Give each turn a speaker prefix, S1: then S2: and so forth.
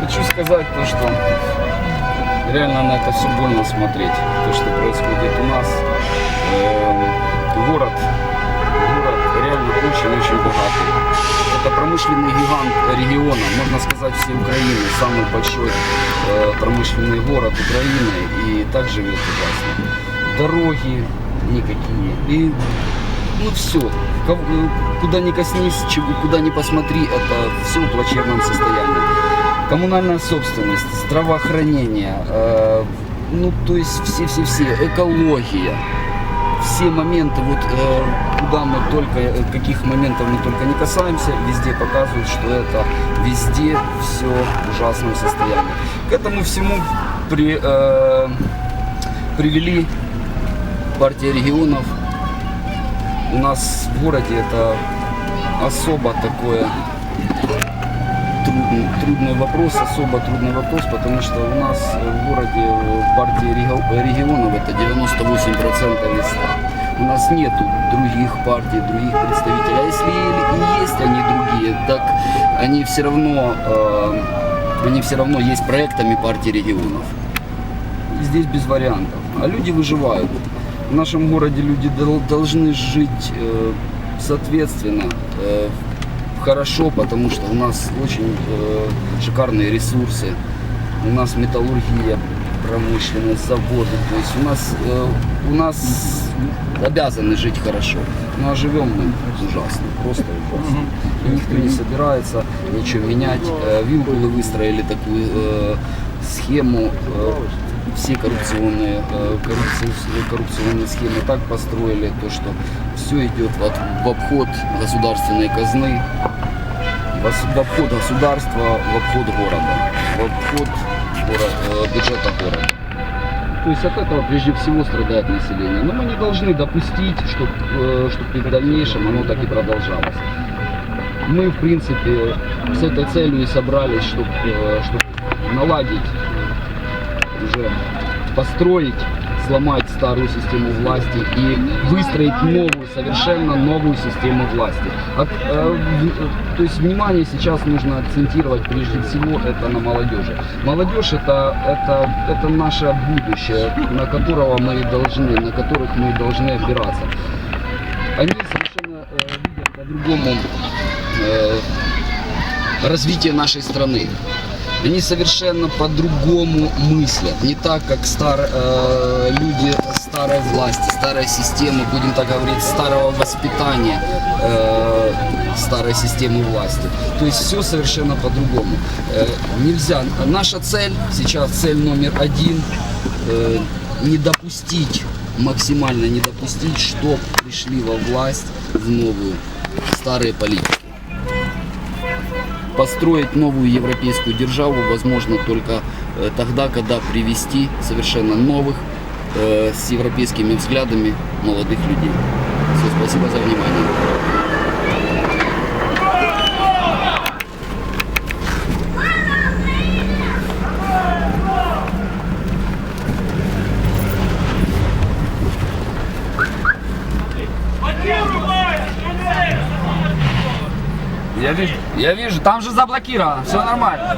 S1: Хочу сказать то, что реально на это все больно смотреть. То, что происходит у нас. Эм, город, город реально очень-очень богатый. Это промышленный гигант региона, можно сказать, всей Украины. Самый большой э, промышленный город Украины. И так живет ужасно. Дороги никакие. И ну все, куда ни коснись, куда ни посмотри, это все в плачевном состоянии. Коммунальная собственность, здравоохранение, э, ну то есть все-все-все, экология, все моменты, вот э, куда мы только, э, каких моментов мы только не касаемся, везде показывают, что это везде все в ужасном состоянии. К этому всему при, э, привели партия регионов, у нас в городе это особо такое трудный, трудный вопрос, особо трудный вопрос, потому что у нас в городе в партии реги- регионов это 98% из 100. У нас нету других партий, других представителей. А если есть они другие, так они все равно, э, они все равно есть проектами партии регионов. Здесь без вариантов. А люди выживают. В нашем городе люди дол- должны жить э, соответственно, э, хорошо, потому что у нас очень э, шикарные ресурсы. У нас металлургия, промышленность, заводы. То есть у нас, у нас обязаны жить хорошо. Ну а живем мы ужасно, просто ужасно. И никто не собирается ничего менять. Вилкулы выстроили такую схему. Э, все коррупционные, э, коррупци- коррупционные схемы так построили, то, что все идет в, обход государственной казны, в обход государства, в обход города, в обход горо- э, бюджета города. То есть от этого прежде всего страдает население. Но мы не должны допустить, чтобы и в дальнейшем оно так и продолжалось. Мы, в принципе, с этой целью и собрались, чтобы наладить уже построить, сломать старую систему власти и выстроить новую, совершенно новую систему власти. От- э, в- то есть внимание сейчас нужно акцентировать прежде всего это на молодежи. Молодежь это, это, это наше будущее, на которого мы должны, на которых мы должны опираться. Они совершенно э, видят по-другому э, развитие нашей страны. Они совершенно по-другому мыслят. Не так, как стар, э, люди старой власти, старой системы, будем так говорить, старого воспитания э, старой системы власти. То есть все совершенно по-другому. Э, нельзя. Наша цель, сейчас цель номер один, э, не допустить, максимально не допустить, чтоб пришли во власть в новую старые политики построить новую европейскую державу возможно только э, тогда, когда привести совершенно новых э, с европейскими взглядами молодых людей. Все, спасибо за внимание.
S2: Я вижу, я вижу, там же заблокировано, все нормально.